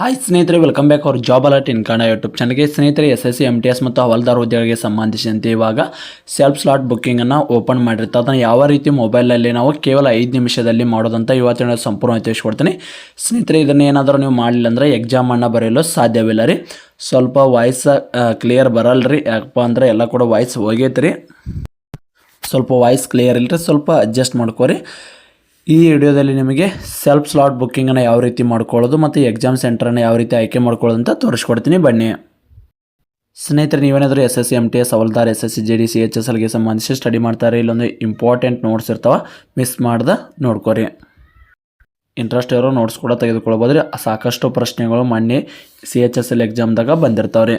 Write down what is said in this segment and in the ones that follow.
Hi ಸ್ನೇಹಿತರೆ welcome back our job alert in Kannada YouTube ಚಾನಲ್ಗೆ ಸ್ನೇಹಿತರೆ S S C M T S ಮತ್ತು ಹವಾಲ್ದಾರ್ ಹುದ್ದೆಗಳಿಗೆ ಸಂಬಂಧಿಸಿದಂತೆ ಇವಾಗ ಸೆಲ್ಫ್ ಸ್ಲಾಟ್ ಬುಕ್ಕಿಂಗನ್ನು ಓಪನ್ ಮಾಡಿರ್ತಾರೆ ಅದನ್ನು ಯಾವ ರೀತಿ ಮೊಬೈಲಲ್ಲಿ ನಾವು ಕೇವಲ ಐದು ನಿಮಿಷದಲ್ಲಿ ಮಾಡೋದಂತ ಇವತ್ತಿನ ಸಂಪೂರ್ಣ ತಿಳಿಸ್ಕೊಡ್ತೀನಿ. ಸ್ನೇಹಿತರೆ, ಇದನ್ನು ಏನಾದರೂ ನೀವು ಮಾಡಲಿಲ್ಲ ಅಂದರೆ ಎಕ್ಸಾಮನ್ನು ಬರೆಯಲು ಸಾಧ್ಯವಿಲ್ಲ ರೀ. ಸ್ವಲ್ಪ ವಾಯ್ಸ್ ಕ್ಲಿಯರ್ ಬರಲ್ಲ ರೀ ಯಾಕಪ್ಪ ಅಂದರೆ ಎಲ್ಲ ಕೂಡ ವಾಯ್ಸ್ ಹೋಗೈತೆ ರೀ. ಸ್ವಲ್ಪ ವಾಯ್ಸ್ ಕ್ಲಿಯರ್ ಇಲ್ಲರಿ ಸ್ವಲ್ಪ ಅಡ್ಜಸ್ಟ್ ಮಾಡ್ಕೊರಿ. ಈ ವಿಡಿಯೋದಲ್ಲಿ ನಿಮಗೆ ಸೆಲ್ಫ್ ಸ್ಲಾಟ್ ಬುಕ್ಕಿಂಗನ್ನು ಯಾವ ರೀತಿ ಮಾಡ್ಕೊಳ್ಳೋದು ಮತ್ತು ಎಕ್ಸಾಮ್ ಸೆಂಟ್ರನ್ನು ಯಾವ ರೀತಿ ಆಯ್ಕೆ ಮಾಡ್ಕೊಳ್ಳೋದು ಅಂತ ತೋರಿಸ್ಕೊಡ್ತೀನಿ ಬನ್ನಿ. ಸ್ನೇಹಿತರೆ, ನೀವೇನಾದರೂ S S C M T S havaldar S S C J D C H S ಎಲ್ಗೆ ಸಂಬಂಧಿಸಿ ಸ್ಟಡಿ ಮಾಡ್ತಾರೆ, ಇಲ್ಲೊಂದು ಇಂಪಾರ್ಟೆಂಟ್ ನೋಟ್ಸ್ ಇರ್ತಾವೆ ಮಿಸ್ ಮಾಡ್ದೆ ನೋಡ್ಕೊರಿ. ಇಂಟ್ರೆಸ್ಟ್ ಇರೋ ನೋಟ್ಸ್ ಕೂಡ ತೆಗೆದುಕೊಳ್ಬೋದು ರೀ ಸಾಕಷ್ಟು ಪ್ರಶ್ನೆಗಳು, ಮೊನ್ನೆ ಸಿ ಎಚ್ ಎಸ್ ಎಲ್ ಎಕ್ಸಾಮ್ದಾಗ ಬಂದಿರ್ತಾವೆ ರೀ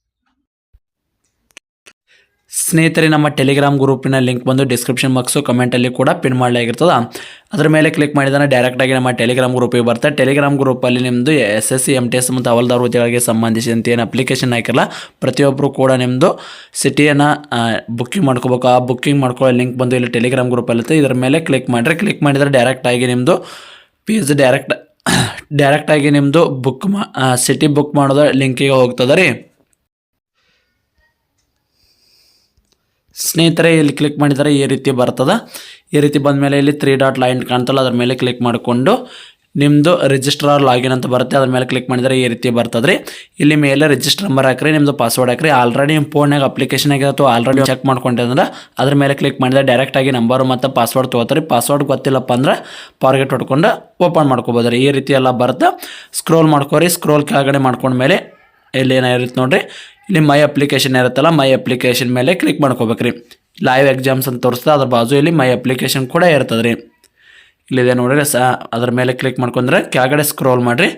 ಸ್ನೇಹಿತರೆ, ನಮ್ಮ ಟೆಲಿಗ್ರಾಮ್ ಗ್ರೂಪಿನ ಲಿಂಕ್ ಬಂದು ಡಿಸ್ಕ್ರಿಪ್ಷನ್ ಬಾಕ್ಸು ಕಮೆಂಟಲ್ಲಿ ಕೂಡ ಪಿನ್ ಮಾಡಲಾಗಿರ್ತದೆ. ಅದ್ರ ಮೇಲೆ ಕ್ಲಿಕ್ ಮಾಡಿದ್ರೆ ಡೈರೆಕ್ಟಾಗಿ ನಮ್ಮ ಟೆಲಿಗ್ರಾಮ್ ಗ್ರೂಪಿಗೆ ಬರ್ತದೆ ಟೆಲಿಗ್ರಾಮ್ ಗ್ರೂಪಲ್ಲಿ ನಿಮ್ಮದು S S C M T S ಮತ್ತು ಅವಲ್ದಾರ್ ಹುದ್ದೆಗಳಿಗೆ ಸಂಬಂಧಿಸಿದಂತೆ ಏನು ಅಪ್ಲಿಕೇಶನ್ ಹಾಕಿರಲ್ಲ ಪ್ರತಿಯೊಬ್ಬರು ಕೂಡ ನಿಮ್ಮದು ಸಿಟಿಯನ್ನು ಬುಕ್ಕಿಂಗ್ ಮಾಡ್ಕೋಬೇಕು. ಆ ಬುಕ್ಕಿಂಗ್ ಮಾಡ್ಕೊಳ್ಳೋ ಲಿಂಕ್ ಬಂದು ಇಲ್ಲಿ ಟೆಲಿಗ್ರಾಮ್ ಗ್ರೂಪಲ್ಲಿರುತ್ತೆ ಇದರ ಮೇಲೆ ಕ್ಲಿಕ್ ಮಾಡಿದ್ರೆ ಕ್ಲಿಕ್ ಮಾಡಿದರೆ ಡೈರೆಕ್ಟಾಗಿ ನಿಮ್ಮದು ಪೀಸ್ ಡೈರೆಕ್ಟ್ ಡೈರೆಕ್ಟಾಗಿ ನಿಮ್ಮದು ಬುಕ್ ಮಾ ಸಿಟಿ ಬುಕ್ ಮಾಡೋದು ಲಿಂಕಿಗೆ ಹೋಗ್ತದೆ ರೀ. ಸ್ನೇಹಿತರೆ ಇಲ್ಲಿ ಕ್ಲಿಕ್ ಮಾಡಿದರೆ ಈ ರೀತಿ ಬರ್ತದೆ. ಈ ರೀತಿ ಬಂದ ಮೇಲೆ ಇಲ್ಲಿ ತ್ರೀ ಡಾಟ್ ಲೈನ್ ಕಾಣ್ತಲ್ಲ ಅದ್ರ ಮೇಲೆ ಕ್ಲಿಕ್ ಮಾಡಿಕೊಂಡು ನಿಮ್ಮದು ರಿಜಿಸ್ಟ್ರಾರ್ ಲಾಗಿನ್ ಅಂತ ಬರುತ್ತೆ ಅದ್ರ ಮೇಲೆ ಕ್ಲಿಕ್ ಮಾಡಿದರೆ ಈ ರೀತಿ ಬರ್ತದೆ ರೀ ಇಲ್ಲಿ ಮೇಲೆ ರಿಜಿಸ್ಟರ್ ನಂಬರ್ ಹಾಕ್ರಿ ನಿಮ್ಮದು ಪಾಸ್ವರ್ಡ್ ಹಾಕ್ರಿ. ಆಲ್ರೆಡಿ ನಿಮ್ಮ ಫೋನಾಗ ಅಪ್ಲಿಕೇಶನ್ ಆಗಿದೆ ಅಥವಾ ಆಲ್ರೆಡಿ ಚೆಕ್ ಮಾಡ್ಕೊಂಡಿದ್ರೆ ಅದ್ರ ಮೇಲೆ ಕ್ಲಿಕ್ ಮಾಡಿದ್ರೆ ಡೈರೆಕ್ಟಾಗಿ ನಂಬರು ಮತ್ತು ಪಾಸ್ವರ್ಡ್ ತೊಗೋತಾರೆ. ಪಾಸ್ವರ್ಡ್ ಗೊತ್ತಿಲ್ಲಪ್ಪ ಅಂದ್ರೆ ಫಾರ್ಗೆಟ್ ಹೊಡ್ಕೊಂಡು ಓಪನ್ ಮಾಡ್ಕೋಬೋದು ರೀ ಈ ರೀತಿ ಎಲ್ಲ ಬರುತ್ತೆ. ಸ್ಕ್ರೋಲ್ ಮಾಡ್ಕೋರಿ ಸ್ಕ್ರೋಲ್ ಕೆಳಗಡೆ ಮಾಡ್ಕೊಂಡ್ಮೇಲೆ ಇಲ್ಲಿ ಏನಾಗಿರುತ್ತೆ ನೋಡ್ರಿ? ಇಲ್ಲಿ ಮೈ ಅಪ್ಲಿಕೇಶನ್ ಇರುತ್ತಲ್ಲ ಮೈ ಅಪ್ಲಿಕೇಶನ್ ಮೇಲೆ ಕ್ಲಿಕ್ ಮಾಡ್ಕೋಬೇಕ್ರಿ. ಲೈವ್ ಎಕ್ಸಾಮ್ಸ್ ಅಂತ ತೋರಿಸ್ತಾ ಅದ್ರ ಬಾಜು ಇಲ್ಲಿ ಮೈ ಅಪ್ಲಿಕೇಶನ್ ಕೂಡ ಇರ್ತದೆ ರೀ ಇಲ್ಲಿದೆ ನೋಡ್ರಿ, ಸ, ಅದ್ರ ಮೇಲೆ ಕ್ಲಿಕ್ ಮಾಡ್ಕೊಂಡ್ರೆ ಕೆಳಗಡೆ ಸ್ಕ್ರೋಲ್ ಮಾಡಿರಿ.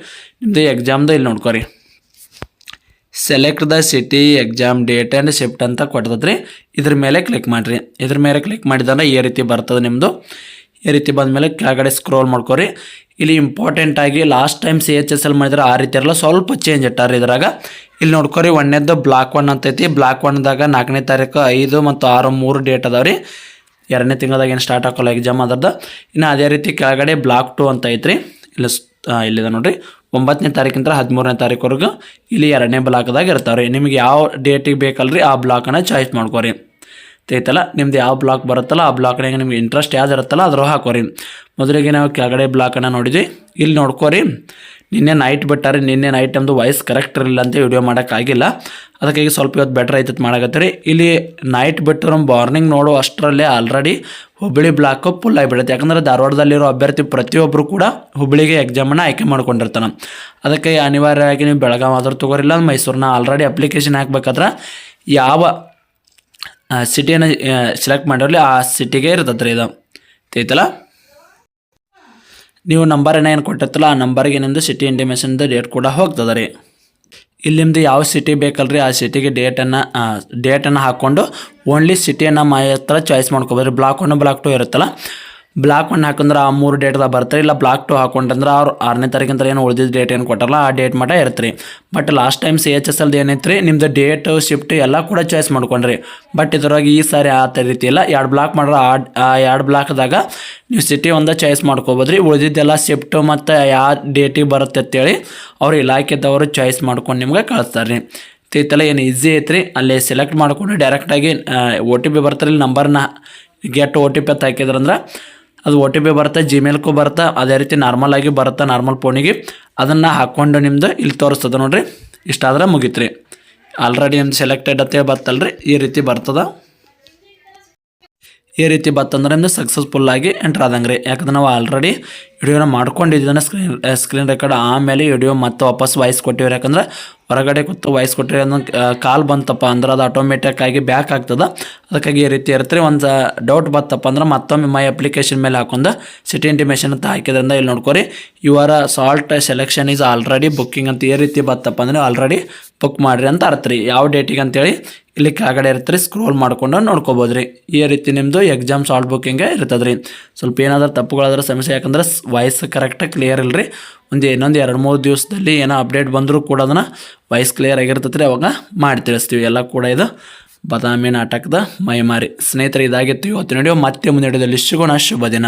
ನಿಮ್ಮದು ಎಕ್ಸಾಮ್ದು ಇಲ್ಲಿ ನೋಡ್ಕೊರಿ. Select the city exam date and shift ಅಂತ ಕೊಡ್ತದ್ರಿ. ಇದ್ರ ಮೇಲೆ ಕ್ಲಿಕ್ ಮಾಡಿರಿ. ಇದ್ರ ಮೇಲೆ ಕ್ಲಿಕ್ ಮಾಡಿದಾಗ ಈ ರೀತಿ ಬರ್ತದೆ ನಿಮ್ಮದು ಈ ರೀತಿ ಬಂದಮೇಲೆ ಕೆಳಗಡೆ ಸ್ಕ್ರೋಲ್ ಮಾಡ್ಕೊರಿ. ಇಲ್ಲಿ ಇಂಪಾರ್ಟೆಂಟ್ ಆಗಿ last time C H S L ಮಾಡಿದ್ರೆ ಆ ರೀತಿ ಎಲ್ಲ ಸ್ವಲ್ಪ ಚೇಂಜ್ ಇಟ್ಟಾರೆ ಇದ್ರಾಗ. ಇಲ್ಲಿ ನೋಡ್ಕೊರಿ ಒಂದನೇದ್ದು ಬ್ಲಾಕ್ ಒನ್ ಅಂತೈತಿ ಬ್ಲಾಕ್ ಒನ್ದಾಗ ನಾಲ್ಕನೇ ತಾರೀಕು ಐದು ಮತ್ತು ಆರು ಮೂರು ಡೇಟ್ ಅದಾವೆ ರೀ. ಎರಡನೇ ತಿಂಗಳದಾಗ ಏನು ಸ್ಟಾರ್ಟ್ ಹಾಕೋಲ್ಲ ಎಕ್ಸಾಮ್ ಅದ್ರದ್ದು ಇನ್ನು ಅದೇ ರೀತಿ ಕೆಳಗಡೆ ಬ್ಲಾಕ್ ಟು ಅಂತ ಐತ್ರಿ. ಇಲ್ಲಿ ಇಲ್ಲಿದೆ ನೋಡ್ರಿ. ಒಂಬತ್ತನೇ ತಾರೀಕಿಂದ ಹದಿಮೂರನೇ ತಾರೀಕುವರೆಗೂ ಇಲ್ಲಿ ಎರಡನೇ ಬ್ಲಾಕ್ದಾಗ ಇರ್ತಾವ್ರಿ. ನಿಮಗೆ ಯಾವ ಡೇಟಿಗೆ ಬೇಕಲ್ರಿ, ಆ ಬ್ಲಾಕನ್ನು ಚಾಯ್ಸ್ ಮಾಡ್ಕೊರಿ. ಐತಲ್ಲ ನಿಮ್ದು ಯಾವ ಬ್ಲಾಕ್ ಬರುತ್ತಲ್ಲ, ಆ ಬ್ಲಾಕ್ನಾಗ ನಿಮ್ಗೆ ಇಂಟ್ರೆಸ್ಟ್ ಯಾವ್ದು ಇರುತ್ತಲ್ಲ, ಅದ್ರ ಹಾಕೋರಿ. ಮೊದಲಿಗೆ ನಾವು ಕೆಳಗಡೆ ಬ್ಲಾಕನ್ನು ನೋಡಿದ್ವಿ. ಇಲ್ಲಿ ನೋಡ್ಕೋರಿ, ನಿನ್ನೆ ನೈಟ್ ಬಿಟ್ಟಾರೆ, ನಿನ್ನೆ ನೈಟ್ ನಮ್ಮದು ವಾಯ್ಸ್ ಕರೆಕ್ಟ್ ಇರಲಿಲ್ಲ ಅಂತ ವಿಡಿಯೋ ಮಾಡೋಕ್ಕಾಗಿಲ್ಲ ಅದಕ್ಕಾಗಿ ಸ್ವಲ್ಪ ಇವತ್ತು ಬೆಟ್ರ್ ಆಯ್ತತ್ ಮಾಡಕತ್ತೀರಿ. ಇಲ್ಲಿ ನೈಟ್ ಬಿಟ್ಟು ಮಾರ್ನಿಂಗ್ ನೋಡೋ ಅಷ್ಟರಲ್ಲೇ ಆಲ್ರೆಡಿ ಹುಬ್ಬಳ್ಳಿ ಬ್ಲಾಕ್ ಫುಲ್ ಆಗಿಬಿಡುತ್ತೆ ಯಾಕಂದರೆ ಧಾರವಾಡದಲ್ಲಿರೋ ಅಭ್ಯರ್ಥಿ ಪ್ರತಿಯೊಬ್ಬರು ಕೂಡ ಹುಬ್ಬಳ್ಳಿಗೆ ಎಕ್ಸಾಮನ್ನು ಆಯ್ಕೆ ಮಾಡ್ಕೊಂಡಿರ್ತಾನೆ. ಅದಕ್ಕೆ ಅನಿವಾರ್ಯವಾಗಿ ನೀವು ಬೆಳಗಾವಿ ಆದ್ರೂ ತಗೋರಿಲ್ಲ ಮೈಸೂರನ್ನ ಆಲ್ರೆಡಿ ಅಪ್ಲಿಕೇಶನ್ ಹಾಕ್ಬೇಕಾದ್ರೆ ಯಾವ ಸಿಟಿಯನ್ನು ಸೆಲೆಕ್ಟ್ ಮಾಡಿರಲಿ ಆ ಸಿಟಿಗೆ ಇರ್ತದೆ ರೀ ಇದು. ತೈತಲ್ಲ ನೀವು ನಂಬರ್ ಏನೋ ಕೊಟ್ಟಿರ್ತಲ್ಲ, ಆ ನಂಬರ್ಗೆ ನಿಮ್ಮದು ಸಿಟಿ ಇಂಟಿಮೇಷನ್ದು ಡೇಟ್ ಕೂಡ ಹೋಗ್ತದೆ ರೀ. ಇಲ್ಲಿ ನಿಮ್ಮದು ಯಾವ ಸಿಟಿ ಬೇಕಲ್ರಿ, ಆ ಸಿಟಿಗೆ ಡೇಟನ್ನು ಡೇಟನ್ನು ಹಾಕ್ಕೊಂಡು ಓನ್ಲಿ ಸಿಟಿಯನ್ನು ಮಾತ್ರ ಚಾಯ್ಸ್ ಮಾಡ್ಕೋಬೋದು ಬ್ಲಾಕ್ ಒನ್ ಬ್ಲಾಕ್ ಟು ಇರುತ್ತಲ್ಲ. ಬ್ಲಾಕ್ ಒನ್ ಹಾಕಂದ್ರೆ ಆ ಮೂರು ಡೇಟ್ದಾಗ ಬರ್ತಾರೆ, ಇಲ್ಲ ಬ್ಲಾಕ್ ಟು ಹಾಕೊಂಡ್ರೆ ಅವ್ರು ಆರನೇ ತಾರೀಕಿಂದ ಏನು ಉಳಿದಿದ್ದ ಡೇಟ್ ಏನು ಕೊಟ್ಟಾರಲ್ಲ ಆ ಡೇಟ್ ಮಟ್ಟ ಇರ್ತೀರಿ. But last time C H S ಎಲ್ದು ಏನೈತೆ ರೀ ಡೇಟು ಶಿಫ್ಟ್ ಎಲ್ಲ ಕೂಡ ಚಾಯ್ಸ್ ಮಾಡ್ಕೊಂಡ್ರಿ. ಬಟ್ ಇದ್ರಾಗ ಈ ಸಾರಿ ಆ ರೀತಿ ಇಲ್ಲ. ಎರಡು ಬ್ಲಾಕ್ ಮಾಡ್ರೆ, ಆ ಎರಡು ಬ್ಲಾಕ್ದಾಗ ನೀವು ಸಿಟಿ ಒಂದ ಚಾಯ್ಸ್ ಮಾಡ್ಕೋಬೋದ್ರಿ. ಉಳಿದಿದ್ದೆಲ್ಲ ಶಿಫ್ಟು ಮತ್ತು ಯಾವ ಡೇಟಿಗೆ ಬರುತ್ತೆ ಅಂತೇಳಿ ಅವ್ರ ಇಲಾಖೆದವರು ಚಾಯ್ಸ್ ಮಾಡ್ಕೊಂಡು ನಿಮ್ಗೆ ಕಳಿಸ್ತಾರೆ ರೀ ಐತಲ್ಲ ಏನು ಈಸಿ ಐತ್ರಿ? ಅಲ್ಲಿ ಸೆಲೆಕ್ಟ್ ಮಾಡ್ಕೊಂಡು ಡೈರೆಕ್ಟಾಗಿ ಒ ಟಿ ಪಿ ಬರ್ತಾರೆ ನಂಬರ್ನ ಗೆಟ್ ಒ ಟಿ ಪಿ ಅಂತ ಹಾಕಿದ್ರಂದ್ರೆ ಅದು ಒ ಟಿ ಪಿ ಬರುತ್ತೆ ಜಿಮೇಲ್ಗೂ ಬರುತ್ತೆ, ಅದೇ ರೀತಿ ನಾರ್ಮಲ್ ಆಗಿ ಬರುತ್ತೆ ನಾರ್ಮಲ್ ಫೋನಿಗೆ ಅದನ್ನು ಹಾಕ್ಕೊಂಡು ನಿಮ್ಮದು ಇಲ್ಲಿ ತೋರಿಸ್ತದೆ ನೋಡಿರಿ. ಇಷ್ಟಾದ್ರೆ ರೀ ಆಲ್ರೆಡಿ ಒಂದು ಸೆಲೆಕ್ಟೆಡ್ ಅಂತೇಳಿ ಬರ್ತಲ್ರಿ ಈ ರೀತಿ ಬರ್ತದೆ. ಈ ರೀತಿ ಬತ್ತಂದ್ರೆ ನಿಮ್ದು ಸಕ್ಸಸ್ಫುಲ್ ಆಗಿ ಎಂಟ್ರ್ ಆದಂಗೆ ರೀ ಯಾಕಂದ್ರೆ ನಾವು ಆಲ್ರೆಡಿ ವಿಡಿಯೋನ ಮಾಡ್ಕೊಂಡಿದ್ದೀನ ಸ್ಕ್ರೀನ್ ಸ್ಕ್ರೀನ್ ರೆಕಾರ್ಡ್ ಆಮೇಲೆ ವಿಡಿಯೋ ಮತ್ತೆ ವಾಪಸ್ ವಾಯ್ಸ್ ಕೊಟ್ಟಿವ್ರಿ. ಯಾಕಂದ್ರೆ ಹೊರಗಡೆ ಕೂತು ವಾಯ್ಸ್ ಕೊಟ್ಟಿರಿ ಅಂದ್ರೆ ಕಾಲ್ ಬಂತಪ್ಪ ಅಂದ್ರೆ ಅದು ಆಟೋಮೆಟಿಕ್ ಆಗಿ ಬ್ಯಾಕ್ ಆಗ್ತದೆ. ಅದಕ್ಕಾಗಿ ಈ ರೀತಿ ಇರುತ್ತೆ ಒಂದು ಡೌಟ್ ಬತ್ತಪ್ಪ ಅಂದ್ರೆ ಮತ್ತೊಮ್ಮೆ ಮೈ ಅಪ್ಲಿಕೇಶನ್ ಮೇಲೆ ಹಾಕೊಂಡು ಸಿಟಿ ಇಂಟಿಮೇಷನ್ ಅಂತ ಹಾಕಿದ್ರಿಂದ ಇಲ್ಲಿ ನೋಡ್ಕೊರಿ. ಇವರ slot selection is already booking ಅಂತ ಈ ರೀತಿ ಬತ್ತಪ್ಪ ಅಂದರೆ ಆಲ್ರೆಡಿ ಬುಕ್ ಮಾಡಿರಿ ಅಂತ ಅರ್ತ್ರಿ ಯಾವ ಡೇಟಿಗೆ ಅಂತೇಳಿ ಇಲ್ಲಿ ಕೆಳಗಡೆ ಇರುತ್ತೆ ಸ್ಕ್ರೋಲ್ ಮಾಡ್ಕೊಂಡು ನೋಡ್ಕೋಬೋದು ರೀ ಈ ರೀತಿ ನಿಮ್ಮದು ಎಕ್ಸಾಮ್ ಸಾಲ್ಟ್ ಬುಕ್ಕಿಂಗ್ ಇರ್ತದೆ ರೀ ಸ್ವಲ್ಪ ಏನಾದರೂ ತಪ್ಪುಗಳಾದ್ರೆ ಸಮಸ್ಯೆ, ಯಾಕಂದ್ರೆ ವಾಯ್ಸ್ ಕರೆಕ್ಟಾಗಿ ಕ್ಲಿಯರ್ ಇಲ್ಲ ರೀ ಒಂದು ಇನ್ನೊಂದು ಎರಡು ಮೂರು ದಿವಸದಲ್ಲಿ ಏನೋ ಅಪ್ಡೇಟ್ ಬಂದರೂ ಕೂಡ ಅದನ್ನು ವಾಯ್ಸ್ ಕ್ಲಿಯರ್ ಆಗಿರ್ತದೆ ರೀ ಅವಾಗ ಮಾಡಿ ತಿಳಿಸ್ತೀವಿ. ಎಲ್ಲ ಕೂಡ ಇದು ಬದಾಮಿ ನಾಟಕದ ಮೈಮಾರಿ. ಸ್ನೇಹಿತರೆ, ಇದಾಗಿತ್ತು ಇವತ್ತಿನ ವಿಡಿಯೋ ಮತ್ತೆ ಮುಂದೆ ಸಿಗೋಣ. ಶುಭ ದಿನ.